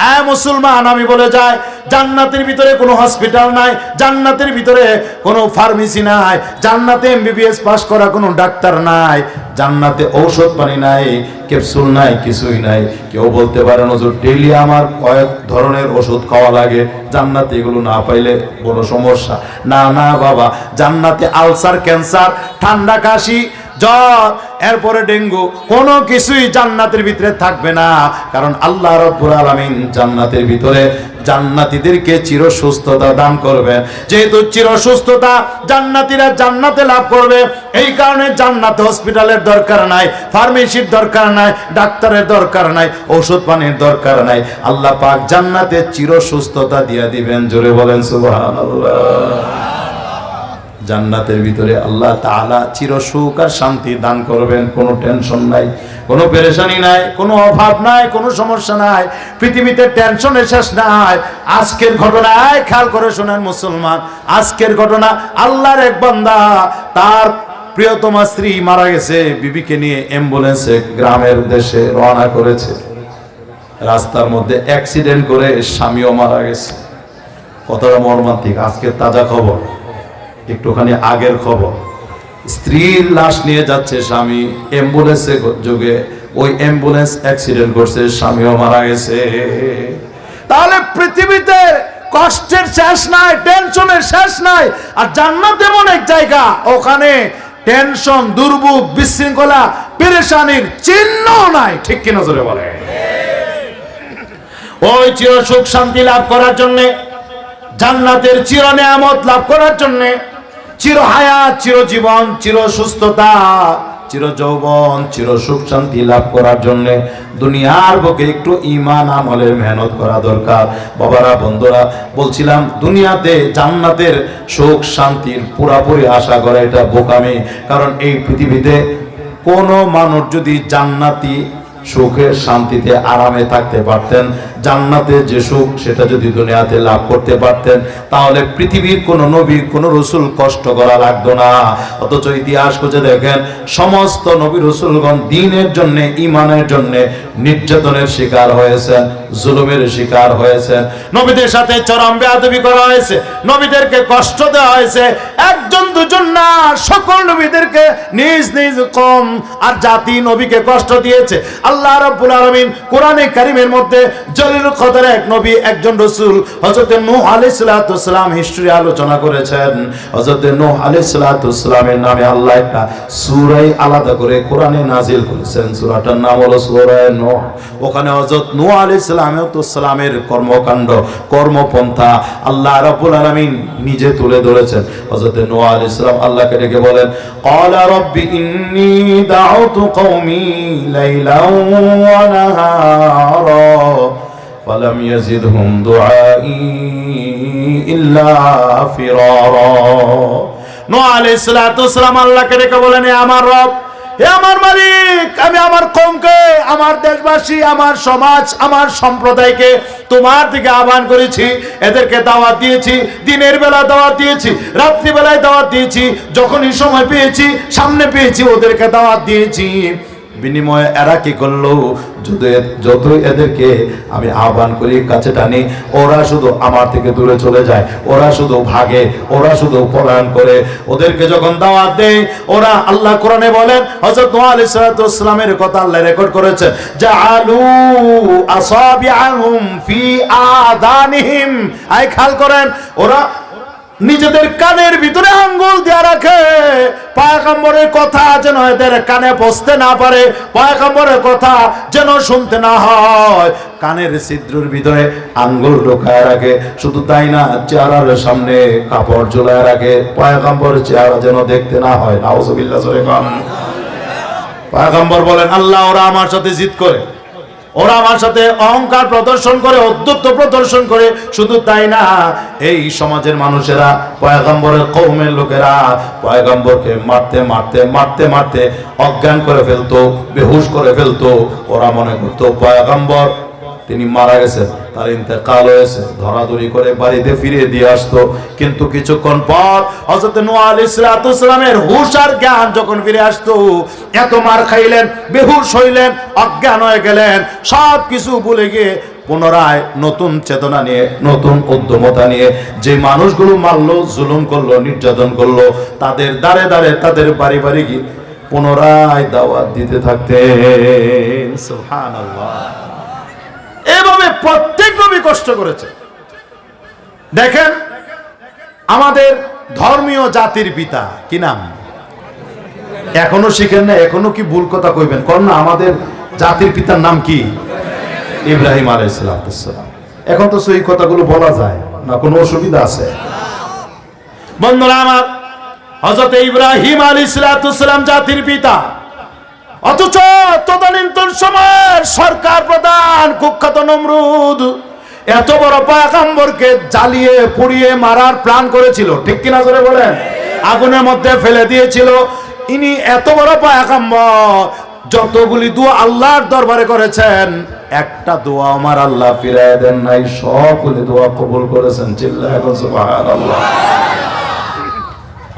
হ্যাঁ মুসলমান, আমি বলে যাই, জান্নাতের ভিতরে কোনো হসপিটাল নাই, জান্নাতের ভিতরে কোনো ফার্মেসি নাই, জান্নাতে এমবিবিএস পাস করা কোনো ডাক্তার নাই, জান্নাতে ঔষধ পানি নাই ক্যাপসুল নাই, কিছুই নাই। কেউ বলতে পারে নজর ডেইলি আমার কয়েক ধরনের ওষুধ খাওয়া লাগে, জান্নাতে এগুলো না পাইলে বড় সমস্যা। না না, বাবা, জান্নাতে আলসার, ক্যান্সার, ঠান্ডা কাশি জ্বর, এরপরে ডেঙ্গু, কোনো কিছুই জান্নাতের ভিতরে থাকবে না। কারণ আল্লাহ রব্বুল আলামিন জান্নাতের ভিতরে জান্নাতীদেরকে চির সুস্থতা দান করবেন যেহেতু চির সুস্থতা জান্নাতীরা জান্নাতে লাভ করবে, এই কারণে জান্নাতে হসপিটালের দরকার নাই, ফার্মেসির দরকার নাই, ডাক্তারের দরকার নাই, ওষুধ পানির দরকার নাই। আল্লাহ পাক জান্নাতে চির সুস্থতা দিয়া দিবেন, জোরে বলেন সুবহানাল্লাহ। জান্নাতের ভিতরে আল্লাহ তাআলা চির সুখ আর শান্তি দান করবেন। কোনো টেনশন নাই, কোনো পেরেশানি নাই, কোনো অভাব নাই, কোনো সমস্যা নাই। পৃথিবীতে টেনশনের শেষ নাই। আজকের ঘটনায় খেয়াল করে শোনেন মুসলমান, আজকের ঘটনা আল্লাহর এক বান্দা, তার প্রিয়তমা স্ত্রী মারা গেছে, বিবিকে নিয়ে অ্যাম্বুলেন্সে গ্রামের উদ্দেশ্যে রওনা করেছে। রাস্তার মধ্যে অ্যাক্সিডেন্ট করে স্বামীও মারা গেছে। কতটা মর্মান্তিক, আজকের তাজা খবর। একটুখানি আগের খবর। স্ত্রীর লাশ নিয়ে যাচ্ছে স্বামী। অ্যাম্বুলেন্সে যোগে ওই অ্যাম্বুলেন্স অ্যাক্সিডেন্ট করছে, স্বামীও মারা গেছে। তাহলে পৃথিবীতে কষ্টের শেষ নাই, টেনশনের শেষ নাই, আর জান্নাত এমন এক জায়গা, ওখানে টেনশন, দুর্ভোগ, বিশৃঙ্খলা, পেরেশানির চিহ্ন নাই। ঠিক কি নজরে বলে? ওই চির সুখ শান্তি লাভ করার জন্যে, জান্নাতের চির নেয়ামত লাভ করার জন্য চির হায়াত, চির জীবন, চির সুস্থতা, চির যৌবন, চির সুখ শান্তি লাভ করার জন্য দুনিয়ার বুকে একটু ইমান আমলের মেহনত করা দরকার। বাবারা, বন্ধুরা, বলছিলাম, দুনিয়াতে জান্নাতের সুখ শান্তির পুরাপুরি আশা করা এটা বোকামি। কারণ এই পৃথিবীতে কোনো মানুষ যদি জান্নাতি সুখে, শান্তিতে, আরামে থাকতে পারতেন। জান্নাতে যে সুখ, সেটা যদি দুনিয়াতে লাভ করতে পারতেন, তাহলে পৃথিবীর কোন নবী কোন রসুল কষ্ট করা লাগতো না। অথচ ইতিহাস খুঁজে দেখেন, সমস্ত নবী রসুলগণ দিনের জন্য ইমানের জন্য নির্যাতনের শিকার হয়েছেন, জুলুমের শিকার হয়েছেন। নবীদের সাথে চরম বেয়াদবি করা হয়েছে, নবীদেরকে কষ্ট দেওয়া হয়েছে। একজন, দুজন না, সকল নবীদেরকে নিজ নিজ কম আর জাতি নবীকে কষ্ট দিয়েছে। আল্লাহ রাব্বুল আলামিন কোরআনে কারিমের মধ্যে কদর এক নবী, একজন হযরত নূহ আলাইহিস হিস্ট্রি আলোচনা করেছেন। হযরত নূহ আলাইহিস নামে আল্লাহ একটা আলাদা করে কোরআনে করেছেন। সূরাটার নাম হলো সূরা নূহ। ওখানে হযরত নূহ আলাইহিস কর্মকাণ্ড, কর্মপন্থা আল্লাহ রাব্বুল আলামিন নিজে তুলে ধরেছেন। হযরত নূহ আলাইহিস সালাম আল্লাহকে ডেকে বলেন, ক্বালা রাব্বি ইন্নী কওমি ওয়া নাহারা فلم يزدهم دعائي إلا فرارا নো আলাইহিস সালাতু সালাম আল্লাহকে ডেকে বলেন "এ আমার রব হে আমার মালিক আমি আমার কমকে আমার দেশবাসী আমার সমাজ আমার সম্প্রদায়কে তোমার দিকে আহ্বান করেছি এদেরকে দাওয়াত দিয়েছি দিনের বেলা দাওয়াত দিয়েছি রাত্রি বেলায় দাওয়াত দিয়েছি যখনই সময় পেয়েছি সামনে পেয়েছি ওদেরকে দাওয়াত দিয়েছি বিনিময়ে এরা কি করল? যতই এদেরকে আমি আহ্বান করি, কাছে টানি, ওরা শুধু আমার থেকে দূরে চলে যায়, ওরা শুধু ভাগে, ওরা শুধু পলায়ন করে। ওদেরকে যখন দাওয়াত দেয়, ওরা আল্লাহ কোরআনে বলেন, হযরত নূহ আলাইহিস ওয়াসসালামের কথা আল্লাহ রেকর্ড করেছে, জাআলু আসাবিআহুম ফি আদানিহিম আই খাল করেন, ওরা নিজেদের কানের ভিতরে আঙ্গুল দেয়া রাখে। পায়গাম্বরের কথা যেন এদের কানে বসতে না পারে, পায়গাম্বরের কথা যেন শুনতে না হয়। কানের ছিদ্রের ভিতরে আঙ্গুল ঢোকায় রাখে, শুধু তাই না, চেহারার সামনে কাপড় ঝুলায় রাখে। পায়গাম্বরের চেহারা যেন দেখতে না হয়। পায়গাম্বর বলেন, আল্লাহ ওরা আমার সাথে জিদ করে। ওরা আমার সাথে অহংকার প্রদর্শন করে অদ্যত্ব প্রদর্শন করে, শুধু তাই না, এই সমাজের মানুষেরা, পয়গম্বরের কৌমের লোকেরা পয়গম্বরকে মারতে মারতে মারতে মারতে অজ্ঞান করে ফেলতো, বেহুশ করে ফেলতো। ওরা মনে করতো, পয়গম্বর তিনি মারা গেছেন তার ইন্তেকাল হয়েছে, ধরাধরি করে বাড়িতে ফিরিয়ে দিয়ে আসতো। কিন্তু কিছুক্ষণ পর আলাইহিস সালাতু সালামের হুশ আর জ্ঞান যখন ফিরে আসতো, এত মার খাইলেন, বেহুশ হইলেন, অজ্ঞান হয়ে গেলেন সব কিছু ভুলে গিয়ে পুনরায় নতুন চেতনা নিয়ে, নতুন উদ্যমতা নিয়ে যে মানুষগুলো মারলো, জুলুম করল, নির্যাতন করল, তাদের দাঁড়ে দাঁড়ে তাদের বাড়ি বাড়ি গিয়ে পুনরায় দাওয়াত দিতে থাকতেন। সুবহানাল্লাহ। এভাবে প্রত্যেক নবী কষ্ট করেছে। দেখেন, আমাদের ধর্মীয় জাতির পিতা, কি নাম? এখনও শিখেন না, এখনও কি ভুল কথা কইবেন? কর না, আমাদের জাতির পিতার নাম কি? ইব্রাহিম আলাইসালাম এখন তো সেই কথাগুলো বলা যায় না, কোনো অসুবিধা আছে? বন্ধুরা আমার হজরত ইব্রাহিম আলী সালাম জাতির পিতা। অথচ তদানীন্তন সময়ের সরকার প্রধান কুখ্যাত নমরুদ এত বড় পায়াকাম্বরকে জ্বালিয়ে, পুড়িয়ে মারার প্ল্যান করেছিল। ঠিক কিনা জোরে বলেন? আগুনের মধ্যে ফেলে দিয়েছিল। ইনি এত বড় পায়াকাম্বর যতগুলি দোয়া আল্লাহর দরবারে করেছেন, একটা দোয়া আমার আল্লাহ ফিরায় দেন নাই, সবগুলি দোয়া কবুল করেছেন। চিল্লা এখন সুবহানাল্লাহ।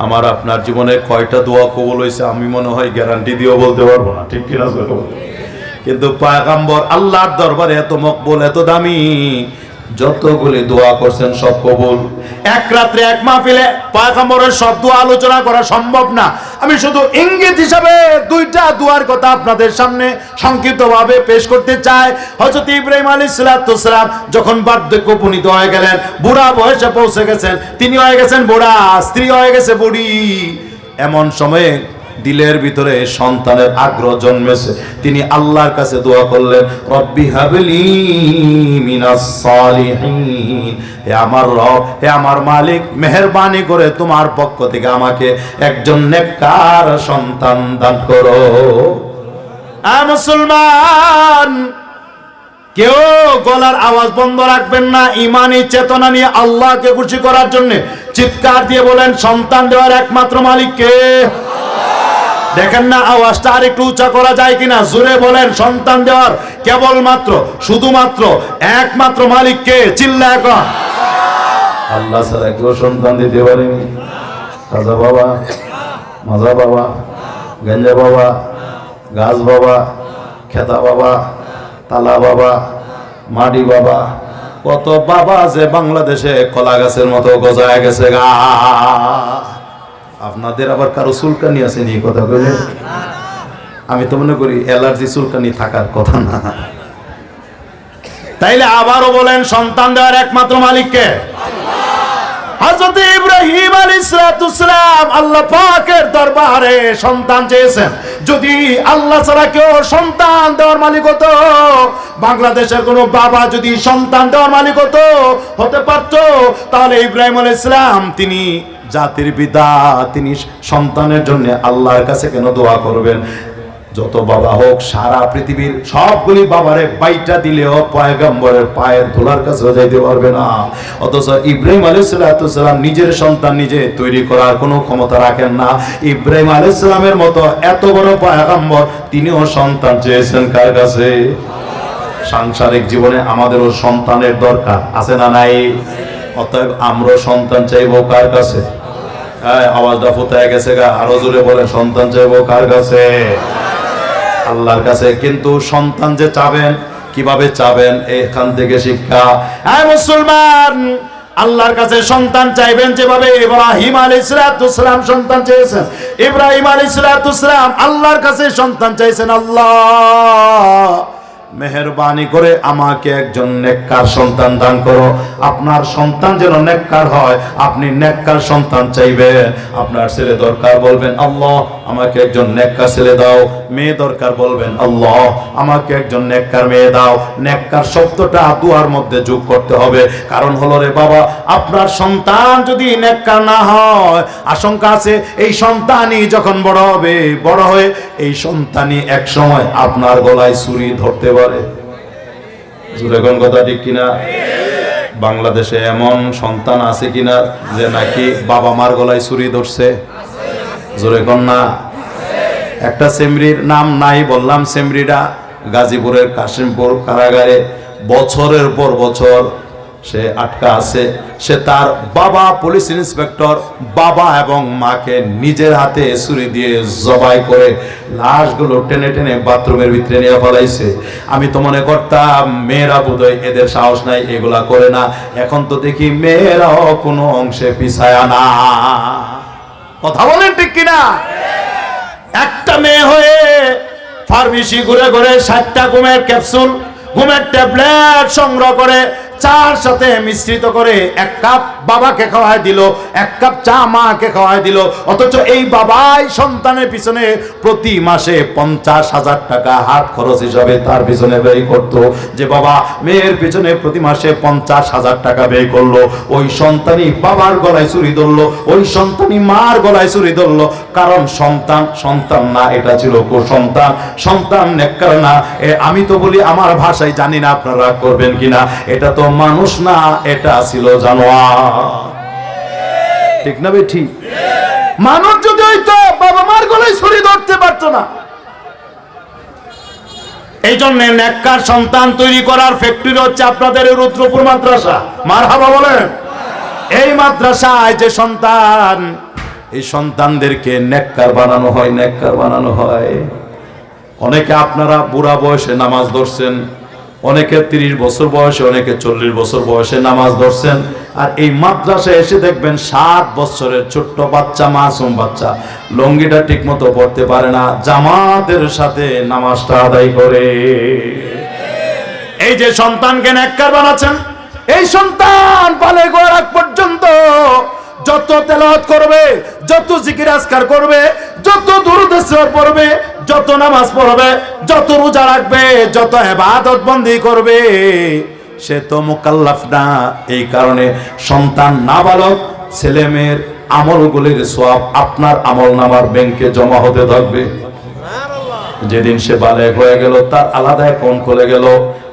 আমার আপনার জীবনে কয়টা দোয়া কবল হয়েছে আমি মনে হয় গ্যারান্টি দিয়েও বলতে পারব না। ঠিক কিনা কিন্তু পায়গাম্বর আল্লাহর দরবারে এত মকবল এত দামি যতগুলি দোয়া করছেন সব কবুল। এক রাত্রে, এক মাহফিলে পায়গাম্বরের সব দোয়া আলোচনা করা সম্ভব না। আমি শুধু ইঙ্গিত হিসাবে দুইটা দোয়ার কথা আপনাদের সামনে সংক্ষিপ্তভাবে পেশ করতে চাই। হযরত ইব্রাহিম আলাইহিস সালাম যখন বার্ধক্য উপনীত হয়ে গেলেন, বুড়া বয়সে পৌঁছে গেছেন। তিনি হয়ে গেছেন বুড়া, স্ত্রী হয়ে গেছে বুড়ি। এমন সময়ে দিলের ভিতরে সন্তানের আগ্রহ জন্মেছে। তিনি আল্লাহর কাছে দোয়া করলেন, রব্বি হাবলি মিনাস সালিহিন। হে আমার রব, হে আমার মালিক, মেহেরবানি করে তোমার পক্ষ থেকে আমাকে একজন নেককার সন্তান দান করো। আ মুসলমান, কেউ গলার আওয়াজ বন্ধ রাখবেন না, ইমানি চেতনা নিয়ে আল্লাহকে খুশি করার জন্য চিৎকার দিয়ে বলেন, সন্তান দেওয়ার একমাত্র মালিক কে দেখেন না আওয়াজটা আর একটু উঁচা করা যায় কিনা? জোরে বলেন, সন্তান দেওয়ার কেবলমাত্র, শুধুমাত্র, একমাত্র মালিককে চিল্লা এখন আল্লাহ ছাড়া কেউ সন্তান দিতে পারেনি। রাজা বাবা মাজা বাবা, গঞ্জা বাবা, গাছ বাবা, খেতা বাবা, তালা বাবা, মাটি বাবা, কত বাবা যে বাংলাদেশে? কলা গাছের মতো গজায় গেছে গা। আপনাদের আবার কারও চুলকানি আছে নি এই কথা কইলে আমি তো মনে করি অ্যালার্জি চুলকানি থাকার কথা না। তাইলে আবারও বলেন সন্তান দেওয়ার একমাত্র মালিককে। হযরত ইব্রাহিম আল্লাহ পাকের দরবারে সন্তান চেয়েছেন। যদি আল্লাহ ছাড়া কেউ সন্তান দেওয়ার মালিক হতো, বাংলাদেশের কোনো বাবা যদি সন্তান দেওয়ার মালিক হতো, হতে পারতো, তাহলে ইব্রাহিম আলাইহিস সালাম তিনি জাতির পিতা, তিনি সন্তানের জন্য আল্লাহর কাছে কেন দোয়া করবেন? যত বাবা হোক, সারা পৃথিবীর সবগুলি বাবারে বাইটা দিলেও পয়গম্বরের পায়ের ধুলার কাছে যাইতে পারবে না। অথচ ইব্রাহিম আলাইসালাম নিজের সন্তান নিজে তৈরি করার কোনো ক্ষমতা রাখেন না। ইব্রাহিম আলাইসালামের মতো এত বড় পয়গম্বর তিনিও সন্তান চেয়েছেন কার কাছে? সাংসারিক জীবনে আমাদেরও সন্তানের দরকার, আছে না নাই? অতএব আমরা সন্তান চাইব কার কাছে? আওয়াজটা ফুতায় গেছে গা। আরও জোরে বলে সন্তান চাইব কার কাছে? আল্লাহর কাছে। কিন্তু সন্তান যে চাবেন, কীভাবে চাবেন? এখান থেকে শিক্ষা। হ্যাঁ মুসলমান, আল্লাহর কাছে সন্তান চাইবেন যেভাবে ইব্রাহিম আলাইহিস সালাম সন্তান চেয়েছেন ইব্রাহিম আলাইহিস সালাম আল্লাহর কাছে সন্তান চাইছেন আল্লাহ। মেহরবানি করে আমাকে একজন নেককার সন্তান দান করো। আপনার সন্তান যেন নেককার হয়, আপনি নেককার সন্তান চাইবেন। আপনার ছেলে দরকার বলবেন, আল্লাহ আমাকে একজন নেককার ছেলে দাও। মেয়ে দরকার বলবেন, আল্লাহ, আমাকে একজন নেককার মেয়ে দাও। নেককার শব্দটা দুয়ার মধ্যে যোগ করতে হবে। কারণ হলো রে বাবা, আপনার সন্তান যদি নেককার না হয়, আশঙ্কা আছে, এই সন্তানই যখন বড় হবে, বড় হয়ে এই সন্তানই এক সময় আপনার গলায় ছুরি ধরতে পারে। জুড়ে কথা ঠিক কিনা? বাংলাদেশে এমন সন্তান আছে কিনা যে নাকি বাবা মার গলায় ছুরি ধরছে? জোরে কোন না একটা সেমরির নাম নাই, বললাম সেমরিরা গাজীপুরের কাশিমপুর কারাগারে বছরের পর বছর সে আটকা আছে। সে তার বাবা পুলিশ ইন্সপেক্টর, বাবা এবং মাকে নিজের হাতে ছুরি দিয়ে জবাই করে লাশগুলো টেনে টেনে বাথরুমের ভিতরে নিয়ে ফলাইছে। আমি তো মনে করতাম, মেয়েরা বোধহয় এদের সাহস নাই, এগুলা করে না। এখন তো দেখি মেয়েরাও কোনো অংশে পিছায় না। কথা বলেন ঠিক কিনা? একটা মেয়ে হয়ে ফার্মেসি ঘুরে ঘুরে সাতটা ঘুমের ক্যাপসুল ঘুমের ট্যাবলেট সংগ্রহ করে চার সাথে মিশ্রিত করে এক কাপ বাবাকে খাওয়ায় দিল, এক কাপ চা মাকে খাওয়ায় দিল, অথচ এই বাবাই সন্তানের পিছনে প্রতি মাসে পঞ্চাশ হাজার টাকা হাত খরচ হিসাবে তার পিছনে ব্যয় করত। যে বাবা মেয়ের পিছনে প্রতি মাসে পঞ্চাশ হাজার টাকা ব্যয় করল, ওই সন্তানই বাবার গলায় চুরি ধরলো, ওই সন্তানই মার গলায় চুরি ধরলো। কারণ সন্তান সন্তান না, এটা ছিল সন্তান সন্তান নেককার না আমি তো বলি আমার ভাষায় জানি না আপনারা করবেন কিনা, এটা তো মানুষ না, এটা ছিল জানোয়ার। ঠিক না বে ঠিক? মানুষ যদি হইতো, বাবা মার গলায় ছুরি ধরতে পারতো না। এই জন্য নেককার সন্তান তৈরি করার ফ্যাক্টরি হচ্ছে আপনাদের রুদ্রপুর মাদ্রাসা। মার হাবা বলেন। এই মাদ্রাসায় যে সন্তান, এই সন্তানদেরকে নেককার বানানো হয়, নেককার বানানো হয়। অনেকে আপনারা বুড়া বয়সে নামাজ ধরছেন অনেকে তিরিশ বছর বয়সে, অনেকে চল্লিশ বছর বয়সে নামাজ ধরছেন। আর এই মাদ্রাসায় এসে দেখবেন সাত বছরের ছোট্ট বাচ্চা, মাসুম বাচ্চা। লঙ্গিটা ঠিক মতো পড়তে পারে না, জামাতের সাথে নামাজটা আদায় করে। এই যে সন্তানকে নেককার বানাচ্ছেন, এই সন্তান পালে আগ পর্যন্ত যত তেলাওয়াত করবে, যত জিকির আজকার করবে, যত দুরুদ ইসরার পড়বে যত নামাজ পড়বে, যত রোজা রাখবে, যত হেবাদত বন্দি করবে, সে তো মোকাল্লাফ না। এই কারণে সন্তান নাবালক ছেলে মেয়ের আমলগুলির সব আপনার আমল নামার ব্যাংকে জমা হতে থাকবে। যেদিন সে বালে হয়ে গেল, তার আলাদা অ্যাকাউন্ট খুলে গেল।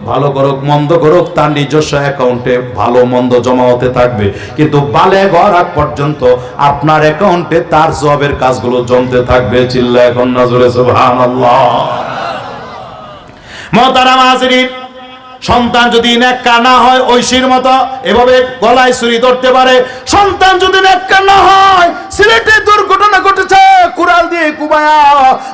ভালো করুক, মন্দ করুক, তার নিজস্ব অ্যাকাউন্টে ভালো, মন্দ জমা হতে থাকবে। কিন্তু বালে ঘর আগ পর্যন্ত আপনার অ্যাকাউন্টে তার জবের কাজগুলো জমতে থাকবে। চিল্লা এখন নজরে সুবহানাল্লাহ। মহতারাম হাজরিন সন্তান যদি নেককা না হয়, ঐশীর মতো এভাবে গলায় ছুরি ধরতে পারে। সন্তান যদি নেককা না হয়, সিলেটে দুর্ঘটনা ঘটেছে, কুড়াল দিয়ে কুবায়া,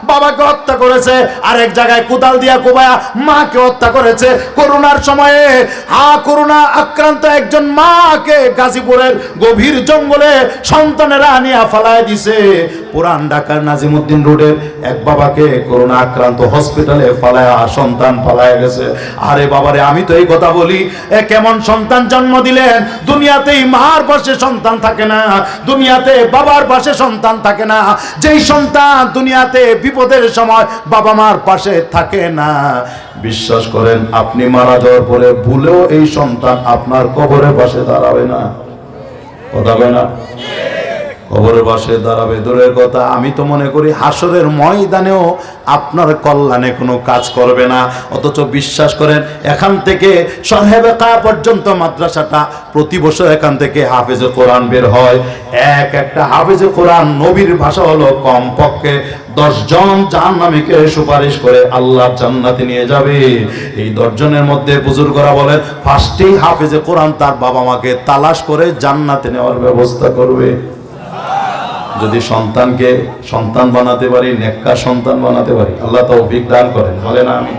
বাবাকে হত্যা করেছে, আরেক জায়গায় কুদাল দিয়া কুবায়া, মাকে হত্যা করেছে। করোনার সময়ে, হা, করোনা আক্রান্ত একজন মাকে গাজীপুরের গভীর জঙ্গলে সন্তানেরা নিয়ে ফালায় দিছে। পুরান ঢাকার নাজিমুদ্দিন রোডের এক বাবাকে করোনা আক্রান্ত হসপিটালে ফালায়, সন্তান ফালায় গেছে। আরে বাবারে, আমি তো এই কথা বলি, এ কেমন সন্তান জন্ম দিলেন? দুনিয়াতেই মার পাশে সন্তান থাকে না, দুনিয়াতে বাবার পাশে সন্তান থাকে না। যেই সন্তান দুনিয়াতে বিপদের সময় বাবা মার পাশে থাকে না। বিশ্বাস করেন, আপনি মারা যাওয়ার পরে ভুলেও এই সন্তান আপনার কবরের পাশে দাঁড়াবে না। কথা না? কবরের পাশে দাঁড়াবে, দূরের কথা আমি তো মনে করি হাসরের ময়দানেও আপনার কল্যাণে কোনো কাজ করবে না। অথচ বিশ্বাস করেন, এখান থেকে সহেবেকা পর্যন্ত মাদ্রাসাটা প্রতি বছর এখান থেকে হাফেজে কোরআন বের হয়। এক একটা হাফেজে কোরআন নবীর ভাষা হলো কমপক্ষে দশজন জাহান্নামীকে সুপারিশ করে আল্লাহ জান্নাতে নিয়ে যাবে। এই দশজনের মধ্যে বুজুর্গরা বলেন, ফার্স্টেই হাফেজে কোরআন তার বাবা মাকে তালাশ করে জান্নাতে নেওয়ার ব্যবস্থা করবে। যদি সন্তানকে সন্তান বানাতে পারি নেককা সন্তান বানাতে পারি, আল্লাহ তৌফিক দান করেন। বলে না আমি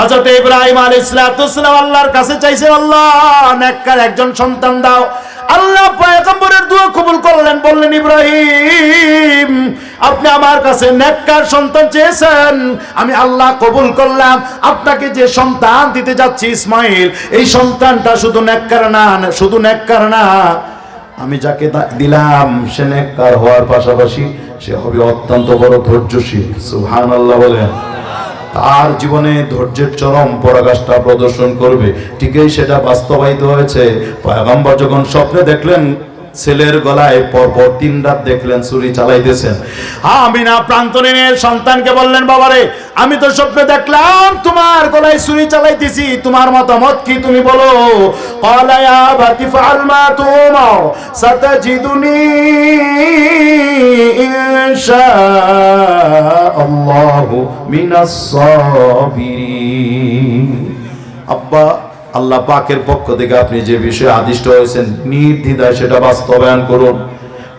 হযরত ইব্রাহিম আলাইহিস সালাম আল্লাহর কাছে চাইছেন, আল্লাহ, নেককার একজন সন্তান দাও। আল্লাহ পয়গম্বরের দোয়া কবুল করলেন, বললেন, ইব্রাহিম, আপনি আমার কাছে নেককার সন্তান চেয়েছেন। আমি আল্লাহ কবুল করলাম। আপনাকে যে সন্তান দিতে যাচ্ছি, ইসমাইল, এই সন্তানটা শুধু নেককার না, শুধু নেককার না। আমি যাকে দিলাম, সে নেককার হওয়ার পাশাপাশি সে হবে অত্যন্ত বড় ধৈর্যশীল। সুহান আল্লাহ বলেন তার জীবনে ধৈর্যের চরম পরাকাষ্ঠা প্রদর্শন করবে। ঠিকই সেটা বাস্তবায়িত হয়েছে। যখন স্বপ্নে দেখলেন ছেলের গলায় পরপর তিন রাত দেখলেন চুরি চালাইতেছেন। আমিনা নিয়ে সন্তানকে বললেন, বাবারে, আমি তো স্বপ্নে দেখলাম তোমার গলায় চুরি চালাইতেছি, তোমার মতামত কি তুমি বলো? কলায়া বাতি ফালমা তোমার সাতা জিদুনি ইনশা আল্লাহু মিনাস সাবিরিন। আব্বা আল্লাহ পাকের পক্ষ থেকে আপনি যে বিষয়ে আদিষ্ট হয়েছেন, নির্দ্বিধায় সেটা বাস্তবায়ন করুন।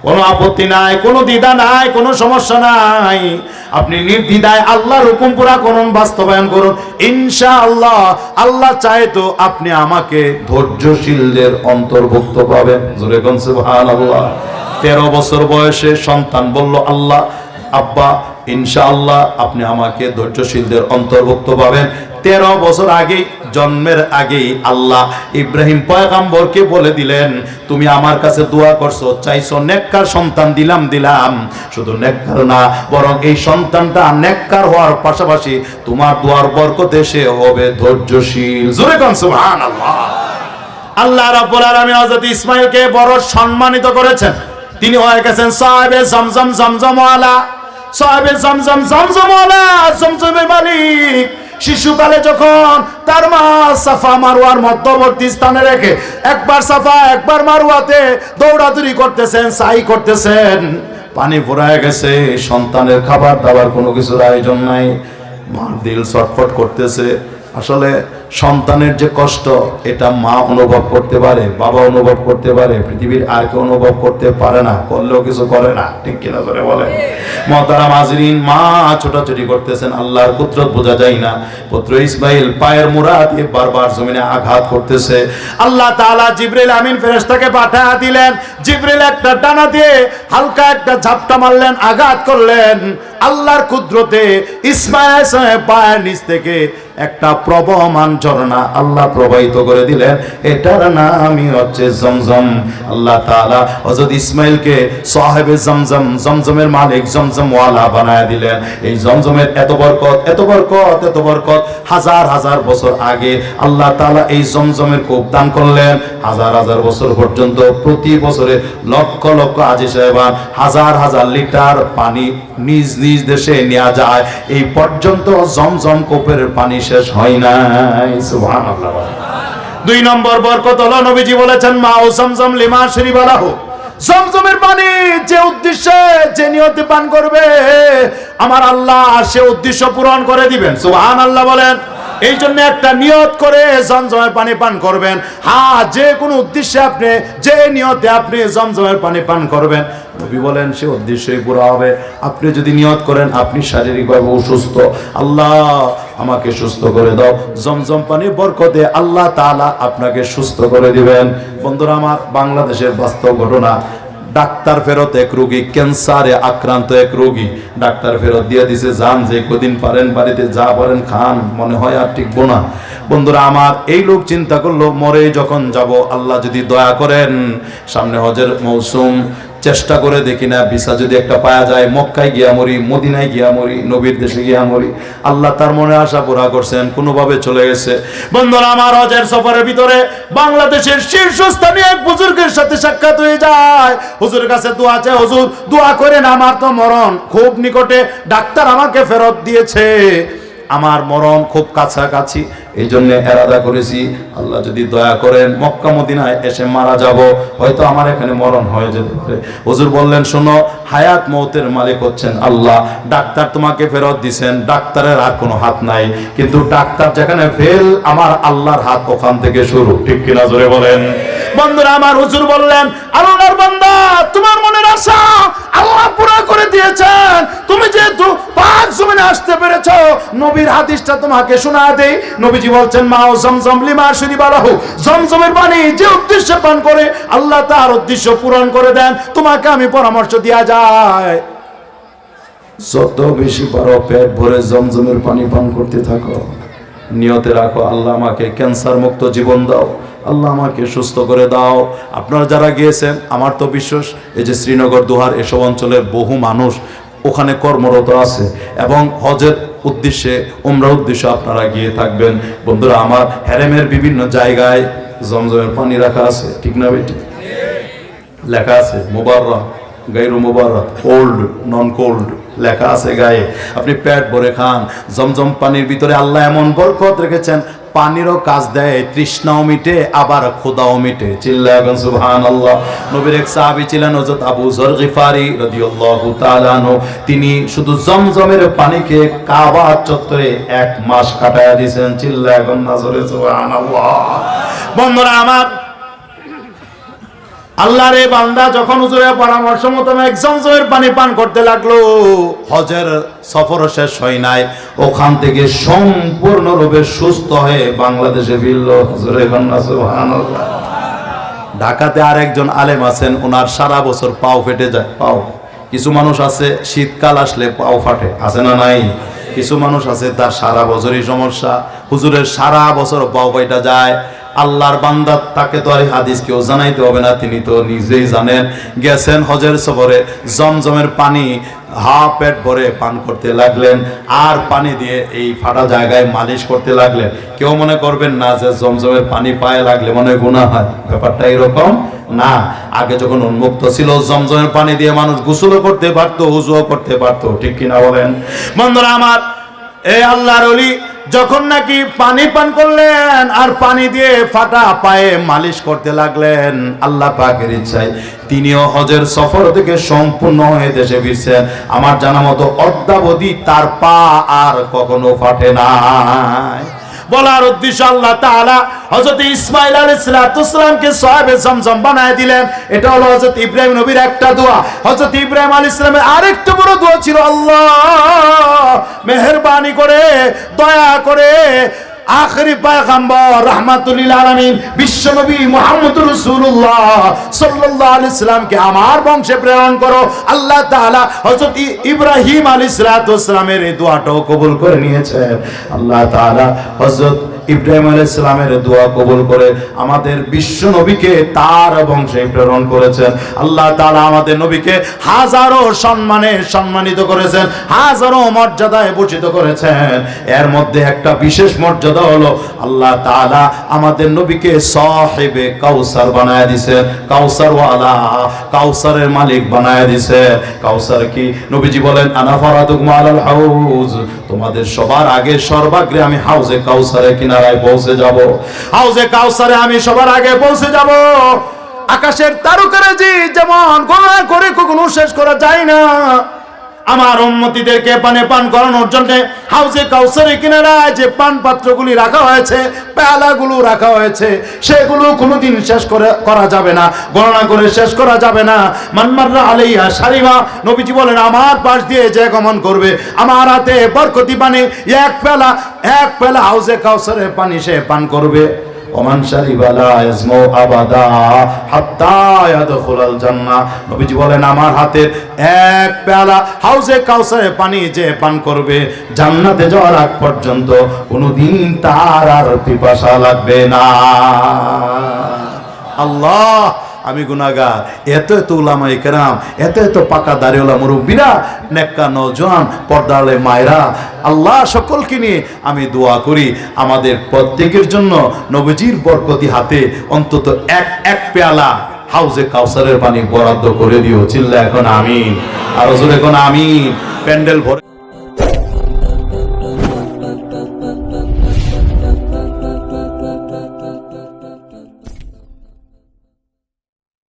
কোনো আপত্তি নাই, কোনো দ্বিধা নাই, কোনো সমস্যা নাই। আপনি নির্দ্বিধায় আল্লাহর হুকুম পুরা করুন, বাস্তবায়ন করুন। ইনশা আল্লাহ আল্লাহ চায় তো আপনি আমাকে ধৈর্যশীলদের অন্তর্ভুক্ত পাবেন। জোরে কোন সুবহানাল্লাহ। তেরো বছর বয়সে সন্তান বলল, আল্লাহ আব্বা, ইনশাআল্লাহ আপনি আমাকে ধৈর্যশীলদের অন্তর্ভুক্ত পাবেন। তেরো বছর আগেই, জন্মের আগেই আল্লাহ ইব্রাহিম পয়গাম্বরকে বলে দিলেন, তুমি আমার কাছে দোয়া করছ, চাইছো নেককার সন্তান দিলাম দিলাম। শুধু নেককার না, বরং এই সন্তানটা নেককার হওয়ার পাশাপাশি তোমার দোয়ার বরকতে সে হবে ধৈর্যশীল। জোরে কোন, সুবহানাল্লাহ। আল্লাহ রাব্বুল আলামিন হযরত ইসমাইলকে বড় সম্মানিত করেছেন। তিনি হয়ে গেছেন সাহেবে জমজম জমজমওয়ালা সাহেবে জমজম জমজমওয়ালা জমজমের মালিক। শিশুকালে যখন তার মা সাফা মারোয়ার মধ্যবর্তী স্থানে রেখে একবার সাফা, একবার মারুয়াতে দৌড়াদৌড়ি করতেছেন, সাই করতেছেন, পানি ফুরায় গেছে, সন্তানের খাবার দাবার কোনো কিছুর আয়োজন নাই। মার দিল ছটফট করতেছে। আসলে সন্তানের যে কষ্ট, এটা মা অনুভব করতে পারে, বাবা অনুভব করতে পারে, পৃথিবীর আর কেউ অনুভব করতে পারে না, করলেও কিছু করে না, ঠিক কিনা করে বলে মতারা মাজরিন মা ছোটাছুটি করতেছেন, আল্লাহর কুদরত বোঝা যায় না। পুত্র ইসমাইল পায়ের মুড়া দিয়ে বারবার জমিনে আঘাত করতেছে। আল্লাহ তাআলা জিবরিল আমিন ফেরেশতাকে পাঠা দিলেন, জিবরিল একটা ডানা দিয়ে হালকা একটা ঝাপটা মারলেন, আঘাত করলেন। আল্লাহর কুদরতে ইসমাইল পায়ের নিচ থেকে একটা প্রবহমান ঝর্ণা আল্লাহ প্রবাহিত করে দিলেন। এটার নামই হচ্ছে জমজম। আল্লাহ তাআলা হযরত ইসমাইলকে সাহেবে জমজম, জমজমের মালিক, জমজম ওয়ালা বানায় দিলেন। এই জমজমের এত বরকত এত বরকত এত বরকত। হাজার হাজার বছর আগে আল্লাহ তাআলা এই জমজমের কূপ দান করলেন। হাজার হাজার বছর পর্যন্ত প্রতি বছরে লক্ষ লক্ষ আজি সাহেবান হাজার হাজার লিটার পানি নিজ নিজ দেশে নেওয়া যায়। এই পর্যন্ত জমজম কূপের পানি শেষ হয় নাই দুই নম্বর বরকত হলো নবীজি বলেছেন, মা ও জমজম লিমা শরীফালাহু জমজমের পানি যে উদ্দেশ্যে যে নিয়তে পান করবে, আমার আল্লাহ সে উদ্দেশ্য পূরণ করে দিবেন। সুবহানাল্লাহ বলেন এই জন্য একটা নিয়ত করে জমজমের পানি পান করবেন। হ্যাঁ যে কোনো উদ্দেশ্যে আপনি, যে নিয়তে আপনি জমজমের পানি পান করবেন। নবী বলেন, সে উদ্দেশ্যই পুরো হবে। আপনি যদি নিয়ত করেন, আপনি শারীরিকভাবে অসুস্থ। আল্লাহ আমাকে সুস্থ করে দাও। জমজম পানি বরকতে আল্লাহ তাআলা আপনাকে সুস্থ করে দিবেন। বন্ধুরা, আমার বাংলাদেশের বাস্তব ঘটনা, ডাক্তার ফেরত এক রোগী, ক্যান্সারে আক্রান্ত এক রোগী। ডাক্তার ফেরত দিয়ে দিছে, যান, যে কদিন পারেন বাড়িতে যা পারেন খান, মনে হয় আর টিকবো না। বন্ধুরা, আমার এই লোক চিন্তা করল মরে যখন যাব, আল্লাহ যদি দয়া করেন। সামনে হজের মৌসুম চেষ্টা করে দেখি না, ভিসা যদি একটা পাওয়া যায়, মক্কায় গিয়া মরি, মদিনায় গিয়া মরি, নবীর দেশে গিয়া মরি, আল্লাহ তার মনে আশা পুরা করছেন, কোনোভাবে চলে গেছে। বন্ধুরা, আমার হজের সফরের ভিতরে বাংলাদেশের শীর্ষস্থানীয় এক বুজুর্গের সাথে সাক্ষাৎ হয়ে যায়। হুজুরের কাছে দোয়া চায়, হুজুর, দোয়া করেন, আমার তো মরণ খুব নিকটে। ডাক্তার আমাকে ফেরত দিয়েছে। আমার মরণ খুব কাছাকাছি। এই জন্য এরাদা করেছি। আল্লাহ যদি দয়া করেন, মক্কা মদিনায় এসে মারা যাব। হয়তো আমার এখানে মরণ হয়ে যেতে পারে। হুজুর বললেন, শোনো, হায়াত মৌতের মালিক হচ্ছেন আল্লাহ। ডাক্তার তোমাকে ফেরত দিছেন। ডাক্তারের আর কোনো হাত নাই। কিন্তু ডাক্তার যেখানে ফেল, আমার আল্লাহর হাত ওখান থেকে শুরু। ঠিক কিনা জোরে বলেন। বন্ধুরা, আমার হুজুর বললেন, আল্লাহর বান্দা, তোমার মনের আশা আল্লাহ পুরা করে দিয়েছেন। তুমি যেহেতু পাক জমিনে আসতে পেরেছ, নবীর হাদিসটা তোমাকে শোনা দেই। নবীজি বলছেন? মা ও জমজম, লিমা শরীফ আলাহু জমজমের পানি যে উদ্দেশ্যে পান করে, আল্লাহ তার উদ্দেশ্য পূরণ করে দেন। তোমাকে আমি পরামর্শ দেয়া যায় যত বেশি পারো পেট ভরে জমজমের পানি পান করতে থাকো। নিয়তে রাখো, আল্লাহ আমাকে ক্যান্সার মুক্ত জীবন দাও। আল্লাহ আমাকে সুস্থ করে দাও। আপনারা যারা গিয়েছেন, আমার তো বিশ্বাস, এই যে শ্রীনগর, দুহার, এসব অঞ্চলের বহু মানুষ ওখানে কর্মরত আছে এবং হজের উদ্দেশ্যে উমরা উদ্দেশ্যে আপনারা গিয়ে থাকবেন। বন্ধুরা, আমার হ্যারেমের বিভিন্ন জায়গায় জমজমের পানি রাখা আছে, ঠিক না বেটি? লেখা আছে, মোবারক গাইরু মোবারক কোল্ড নন কোল্ড লেখা আছে গায়ে। আপনি পেট ভরে খান। জমজম পানির ভিতরে আল্লাহ এমন বরকত রেখেছেন পানিরও কাজ দেয়, তৃষ্ণাও মিটে, আবার খোদাও মিটে। চিল্লাগন এখন সুবহানাল্লাহ। নবীর এক সাহাবি ছিলেন হযরত আবু যর গিফারি রাদিয়াল্লাহু তাআলা তিনি শুধু জমজমের পানিকে কাবা চত্বরে এক মাস কাটায় দিয়েছেন। চিল্লাগন নাজরে, সুবহানাল্লাহ। বন্ধুরা, আমার আল্লাহর এই বান্দা, যখন হুজুরের পরামর্শ মতো এক জমজমের পানি পান করতে লাগল, হজের সফর শেষ হয় নাই। ওখান থেকে সম্পূর্ণরূপে সুস্থ হয়ে বাংলাদেশে ফিরল সুবহানাল্লাহ। ঢাকাতে আরেকজন আলেম আছেন ওনার সারা বছর পাও ফেটে যায়, পাও। কিছু মানুষ আছে, শীতকাল আসলে পাও ফাটে, আছে না নাই? কিছু মানুষ আছে, তার সারা বছরই সমস্যা। হুজুরের সারা বছর পাও ফাইটা যায়। আল্লাহর বান্দা তাকে তো আর হাদিস কেউ জানাইতে হবে না, তিনি তো নিজেই জানেন। গেছেন হজের সফরে, জমজমের পানি, হা পেট ভরে পান করতে লাগলেন, আর পানি দিয়ে এই ফাটা জায়গায় মালিশ করতে লাগলেন। কেউ মনে করবেন না যে জমজমের পানি পায়ে লাগলে মনে গুণা হয়। ব্যাপারটা এরকম না। আগে যখন উন্মুক্ত ছিল, জমজমের পানি দিয়ে মানুষ গোসলও করতে পারতো, হুজুও করতে পারতো। ঠিক কিনা বলেন? বন্ধুরা আমার এই আল্লাহর অলি যখন নাকি পানি পান করলেন আর পানি দিয়ে ফাটা পায়ে মালিশ করতে লাগলেন, আল্লাহ পাকের ইচ্ছায় তিনিও হজের সফর থেকে সম্পূর্ণ হয়ে দেশে ফিরছেন। আমার জানা মতো অদ্যাবধি তার পা আর কখনো ফাটে নাই। বলার উদ্দেশ্য আল্লাহ তাআলা হযরত ইসমাঈল আলাইহিস সালামকে সাহাবে জমজম বানায় দিলেন। এটা হলো হযরত ইব্রাহিম নবীর একটা দোয়া। হযরত ইব্রাহিম আলাইহিস সালামের আরেকটা বড় দোয়া ছিল, আল্লাহ মেহেরবানি করে, দয়া করে আখরি পায়গাম্বর রাহমাতুল আলামিন বিশ্বনবী মোহাম্মদ রসুল্লাহ সাল্লাহ আল ইসলামকে আমার বংশে প্রেরণ করো। আল্লাহ তালা হজরত ইব্রাহিম আলী সালামের এই দোয়াটাও কবুল করে নিয়েছেন। আল্লাহ তালা হযরত ইব্রাহিম আলাইহিস সালামের দোয়া কবুল করে আমাদের বিশ্ব নবীকে তার বংশে প্রেরণ করেছেন। আল্লাহ তাআলা আমাদের নবীকে হাজারো সম্মানে সম্মানিত করেছেন, হাজারো মর্যাদায় ভূষিত করেছেন। এর মধ্যে একটা বিশেষ মর্যাদা হলো আল্লাহ তাআলা আমাদের নবীকে সাহেবে কাউসার বানায় দিছে কাউসার ওয়ালা, কাউসারের মালিক বানায় দিছে কাউসার কি? নবীজি বলেন, আনা ফারাদুকুম আলাল হাউজ। তোমাদের সবার আগে সর্বাগ্রে আমি হাউজে কাউসারে কিনারায় পৌঁছে যাব। হাউজে কাউসারে আমি সবার আগে পৌঁছে যাব। আকাশের তারকারাজি যেমন গোলা করে কখনো শেষ করা যায় না। আমার উম্মতিদেরকে পানে পান করানোর জন্য হাউসে কাউসারের কিনারায় যে পান পাত্রগুলি রাখা হয়েছে, পেয়ালাগুলো রাখা হয়েছে, সেগুলো কোনোদিন শেষ করে, করা যাবে না, গণনা করে শেষ করা যাবে না। মানমাররা আলাইহা সারিমা, নবীজি বলেন, আমার পাশ দিয়ে যে গমন করবে, আমার হাতে বরকতি পানি, এক পেলা এক পেলা হাউসে কাউসারে পানি সে পান করবে। ওমান শারিবালা ইসমু নবীজি বলেন, আমার হাতের এক পেয়ালা হাউজে কাউসারে পানি যে পান করবে, জান্নাতে যাওয়ার আগ পর্যন্ত কোনোদিন তার আর পিপাসা লাগবে না। আল্লাহ আমি গুনাগার এত এত উলামা ইকরাম এত এত পাকা দাড়িওয়ালা মুরব্বীরা নেক্কা নজওয়ান পর্দালে মায়েরা। আল্লাহ সকলকে নিয়ে আমি দোয়া করি। আমাদের প্রত্যেকের জন্য নবীজির বরকতি হাতে অন্তত এক এক পেয়ালা হাউজে কাউসারের পানি বরাদ্দ করে দিও। চিল্লা এখন আমিন, আর এখন আমিন। প্যান্ডেল ভরে